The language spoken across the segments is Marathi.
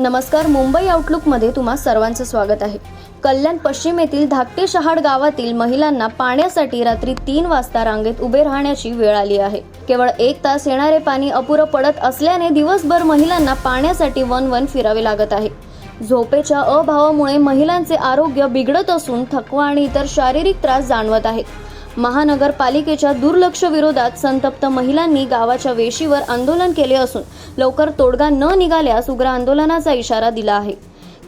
नमस्कार मुंबई आउटलुकमध्ये तुम्हा सर्वांचं स्वागत आहे. कल्याण पश्चिम येथील धाकटे शहाड गावातील महिलांना पाण्यासाठी रात्री तीन वाजता रांगेत उभे राहण्याची वेळ आली आहे. केवळ एक तास येणारे पाणी अपुरं पडत असल्याने दिवसभर महिलांना पाण्यासाठी वन वन फिरावे लागत आहे. झोपेच्या अभावामुळे महिलांचे आरोग्य बिघडत असून थकवा आणि इतर शारीरिक त्रास जाणवत आहेत. महानगरपालिकेच्या दुर्लक्ष विरोधात संतप्त महिलांनी गावाच्या वेशीवर आंदोलन केले असून लवकर तोडगा न निघाल्यास उग्र आंदोलनाचा इशारा दिला आहे.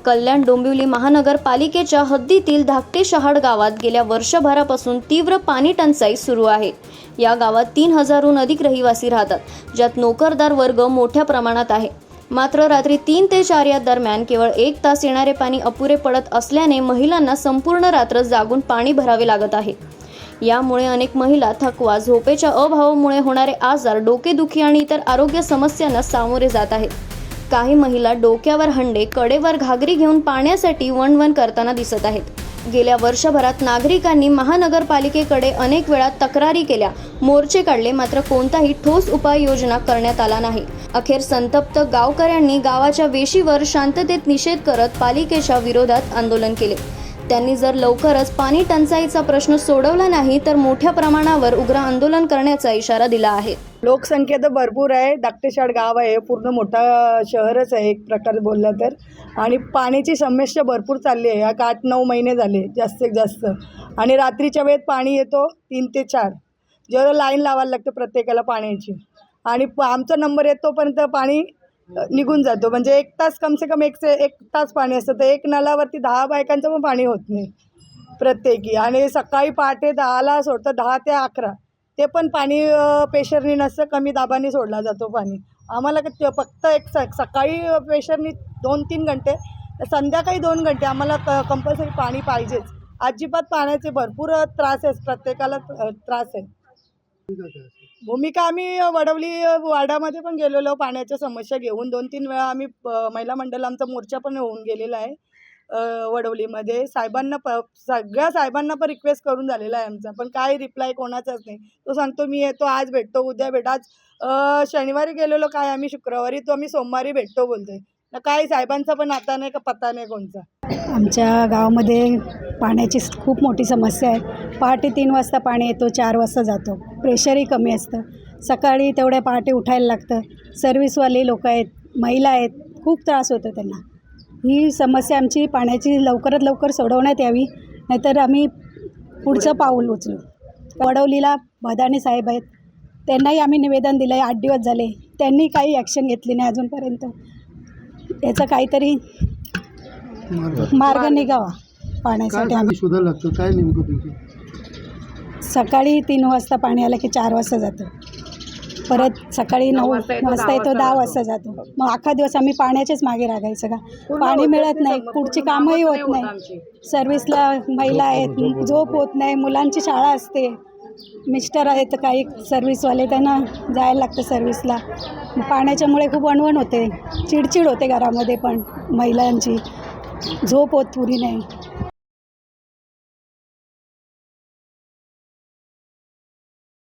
कल्याण डोंबिवली महानगरपालिकेच्या हद्दीतील धाकटे शहाड गावात गेल्या वर्षभरापासून तीव्र पाणी टंचाई सुरू आहे. या गावात तीन हजारहून अधिक रहिवासी राहतात ज्यात नोकरदार वर्ग मोठ्या प्रमाणात आहे. मात्र रात्री तीन ते चार या दरम्यान केवळ एक तास येणारे पाणी अपुरे पडत असल्याने महिलांना संपूर्ण रात्र जागून पाणी भरावे लागत आहे. यामुळे अनेक महिला थकवा झोपेच्या अभावामुळे होणारे आजार डोकेदुखी आणि इतर आरोग्य समस्यांना सामोरे जात आहेत. काही महिला डोक्यावर हंडे कडेवर घागरी घेऊन पाण्यासाठी वणवण करताना दिसत आहेत. गेल्या वर्षभरात नागरिकांनी महानगरपालिकेकडे अनेक वेळा तक्रारी केल्या. मोर्चे काढले मात्र कोणताही ठोस उपाययोजना करण्यात आला नाही. अखेर संतप्त गावकऱ्यांनी गावाच्या वेशीवर शांततेत निषेध करत पालिकेच्या विरोधात आंदोलन केले. त्यांनी जर लवकरच पाणी टंचाईचा प्रश्न सोडवला नाही तर मोठ्या प्रमाणावर उग्र आंदोलन करण्याचा इशारा दिला आहे. लोकसंख्या तर भरपूर आहे. धाकटेशाड गाव आहे. पूर्ण मोठा शहरच आहे एक प्रकार बोललं तर. आणि पाण्याची समस्या भरपूर चालली आहे. या आठ नऊ महिने झाले जास्तीत जास्त. आणि रात्रीच्या वेळेत पाणी येतो तीन ते चार. जेव्हा लाईन लावायला लागतं प्रत्येकाला पाण्याची. आणि प आमचा नंबर येतोपर्यंत पाणी निघून जातो. म्हणजे एक तास कमसे कम एक से एक तास पाणी असतं. तर एक नळावरती दहा बायकांचं पण पाणी होत नाही. प्रत्येकी. आणि सकाळी पहाटे दहाला सोडतं दहा ते अकरा. ते पण पाणी पेशरनी प्रेशरनी नसतं. कमी दाबाने सोडला जातो पाणी. आम्हाला क- फक्त एक स सकाळी प्रेशरनी दोन तीन घंटे संध्याकाळी दोन घंटे आम्हाला क कंपल्सरी पाणी पाहिजेच. अजिबात पाण्याचे भरपूर त्रास आहे प्रत्येकाला त्रास आहे. भूमिका आम्ही वडवली वाडामध्ये पण गेलेलो पाण्याच्या समस्या घेऊन. दोन तीन वेळा आम्ही महिला मंडळ आमचा मोर्चा पण होऊन गेलेला आहे वडवलीमध्ये. साहेबांना प सगळ्या साहेबांना पण रिक्वेस्ट करून झालेला आहे आमचा पण काय रिप्लाय कोणाचाच नाही. तो सांगतो मी येतो आज भेटतो उद्या भेट आज शनिवारी गेलेलो काय आम्ही शुक्रवारी तो आम्ही सोमवारी भेटतो बोलतोय. तर काही साहेबांचा पण आता नाही का पत्ता नाही कोणचा. आमच्या गावामध्ये पाण्याची खूप मोठी समस्या आहे. पहाटे तीन वाजता पाणी येतो चार वाजता जातो. प्रेशरही कमी असतं. सकाळी तेवढ्या पहाटे उठायला लागतं. सर्व्हिसवाले लोक आहेत महिला आहेत खूप त्रास होतो त्यांना. ही समस्या आमची पाण्याची लवकरात लवकर सोडवण्यात यावी नाहीतर आम्ही पुढचं पाऊल उचलू. वडवलीला भदाणे साहेब आहेत. त्यांनाही आम्ही निवेदन दिलं आहे आठ दिवस झाले. त्यांनी काही ॲक्शन घेतली नाही अजूनपर्यंत. याचं काहीतरी मार्ग. निघावा. पाण्यासाठी आम्ही. शोधायला लागतं? काय नेमकं सकाळी तीन वाजता पाणी आलं की चार वाजता जातो. परत सकाळी नऊ वाजता येतो दहा वाजता जातो. मग अख्खा दिवस आम्ही पाण्याचेच मागे रागायचं का? पाणी मिळत नाही पुढची कामही होत नाही सर्व्हिसला महिला आहेत झोप होत नाही मुलांची शाळा असते. मिस्टर आहेत काही सर्व्हिसवाले त्यांना जायला लागतं सर्व्हिसला पाण्याच्यामुळे खूप वणवण होते. चिडचिड होते घरामध्ये पण महिलांची. झोप होत पुरी नाही.